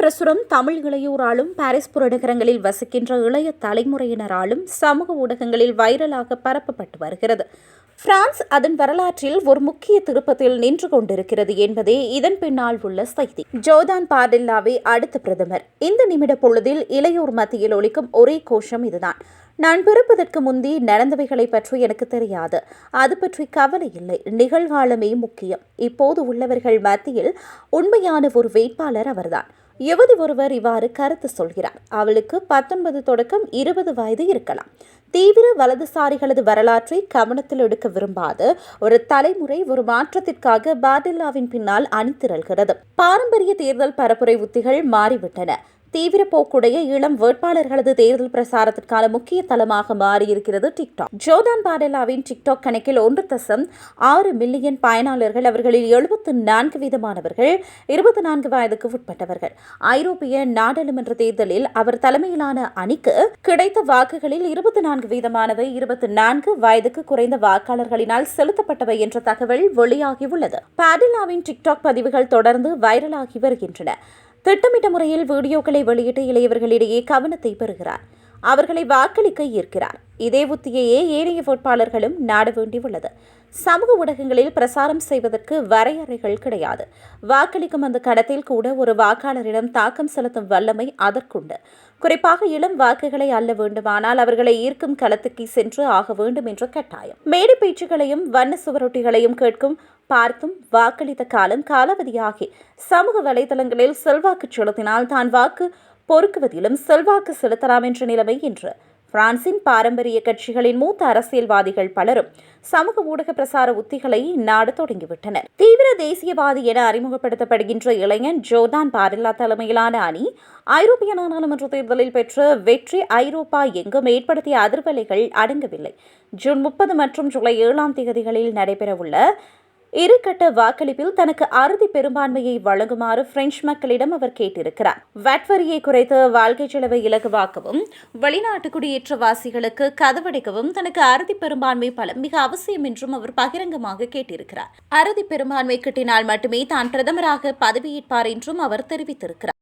பிரசுரம் Tamil இளையோராலும் Paris புறநகரங்களில் வசிக்கின்ற இளைய தலைமுறையினராலும் சமூக ஊடகங்களில் வைரலாக பரப்பப்பட்டு வருகிறது. பிரான்ஸ் அதன் வரலாற்றில் ஒரு முக்கிய திருப்பத்தில் நின்று கொண்டிருக்கிறது என்பதே இதன் பின்னால் உள்ள செய்தி. ஜோதான் பார்டில்லாவே அடுத்த பிரதமர். இந்த நிமிட பொழுதில் இளையோர் மத்தியில் ஒலிக்கும் ஒரே கோஷம் இதுதான். நான் பிறப்பதற்கு முந்தி நடந்தவைகளை பற்றி எனக்கு தெரியாது. அது பற்றி கவலை இல்லை. நிகழ்காலமே முக்கியம். இப்போது உள்ளவர்கள் மத்தியில் உண்மையான ஒரு வேட்பாளர் அவர்தான். யுவதி ஒருவர் இவ்வாறு கருத்து சொல்கிறார். அவளுக்கு பத்தொன்பது தொடக்கம் இருபது வயது இருக்கலாம். தீவிர வலதுசாரிகளது வரலாற்றை கவனத்தில் எடுக்க விரும்பாது. ஒரு தலைமுறை ஒரு மாற்றத்திற்காக பாதில்லாவின் பின்னால் அணிதிரள்கிறது. பாரம்பரிய தேர்தல் பரப்புரை உத்திகள் மாறிவிட்டன. தீவிர போக்குடைய இளம் வேட்பாளர்களது தேர்தல் பிரசாரத்திற்கான முக்கிய தளமாக மாறியிருக்கிறது டிக்டாக் ஜோதான் பாடலாவின் டிக்டாக் கணக்கில் ஒன்று தசம் ஆறு மில்லியன் பயனாளர்கள் அவர்களில் எழுபத்து நான்கு வீதமானவர்கள் இருபத்தி நான்கு வயதுக்கு உட்பட்டவர்கள். ஐரோப்பிய நாடாளுமன்ற தேர்தலில் அவர் தலைமையிலான அணிக்கு கிடைத்த வாக்குகளில் இருபத்தி நான்கு வீதமானவை இருபத்தி நான்கு வயதுக்கு குறைந்த வாக்காளர்களினால் செலுத்தப்பட்டவை என்ற தகவல் வெளியாகியுள்ளது. பாடலாவின் டிக்டாக் பதிவுகள் தொடர்ந்து வைரலாகி வருகின்றன. திட்டமிட்ட முறையில் வீடியோக்களை வெளியிட்டு இளையவர்களிடையே கவனத்தை பெறுகிறார். அவர்களை வாக்களிக்க ஈர்க்கிறார். இதே உத்தியையே ஏனைய வேட்பாளர்களும் நாட வேண்டியுள்ளது சமூக ஊடகங்களில் பிரசாரம் செய்வதற்கு வரையறைகள் கிடையாது. வாக்களிக்கும் அந்த கடத்தில் கூட ஒரு வாக்காளரிடம் தாக்கம் செலுத்தும் வல்லமை அதற்குண்டு. குறிப்பாக இளம் வாக்குகளை அல்ல வேண்டுமானால் அவர்களை ஈர்க்கும் களத்துக்கு சென்று ஆக வேண்டும் என்ற கட்டாயம். மேடை பேச்சுகளையும் வண்ண சுவரொட்டிகளையும் கேட்கும் பார்த்தும் வாக்களித்த காலம் காலாவதியாகி சமூக வலைதளங்களில் செல்வாக்கு செலுத்தினால் தான் வாக்கு பொறுக்குவதிலும் செல்வாக்கு செலுத்தலாம் என்ற நிலைமை இன்று. பிரான்சின் பாரம்பரிய கட்சிகளின் மூத்த அரசியல்வாதிகள் பலரும் சமூக ஊடக பிரசார உத்திகளை இந்நாடு தொடங்கிவிட்டனர். தீவிர தேசியவாதி என அறிமுகப்படுத்தப்படுகின்ற இளைஞன் ஜோதான் பாரில்லா தலைமையிலான அணி ஐரோப்பிய நாடாளுமன்ற தேர்தலில் பெற்ற வெற்றி ஐரோப்பா எங்கும் ஏற்படுத்திய அதிர்வலைகள் அடங்கவில்லை. ஜூன் முப்பது மற்றும் ஜூலை ஏழாம் தேதிகளில் நடைபெறவுள்ள இரு கட்ட வாக்களிப்பில் தனக்கு அறுதி பெரும்பான்மையை வழங்குமாறு பிரெஞ்சு மக்களிடம் அவர் கேட்டிருக்கிறார். வட் வரியை குறைத்து வாழ்க்கை செலவை இலகுவாக்கவும் வெளிநாட்டு குடியேற்றவாசிகளுக்கு கதவடைக்கவும் தனக்கு அறுதி பெரும்பான்மை பலம் மிக அவசியம் என்றும் அவர் பகிரங்கமாக கேட்டிருக்கிறார். அறுதி பெரும்பான்மை கிட்டினால் மட்டுமே தான் பிரதமராக பதவியேற்பார் என்றும் அவர் தெரிவித்திருக்கிறார்.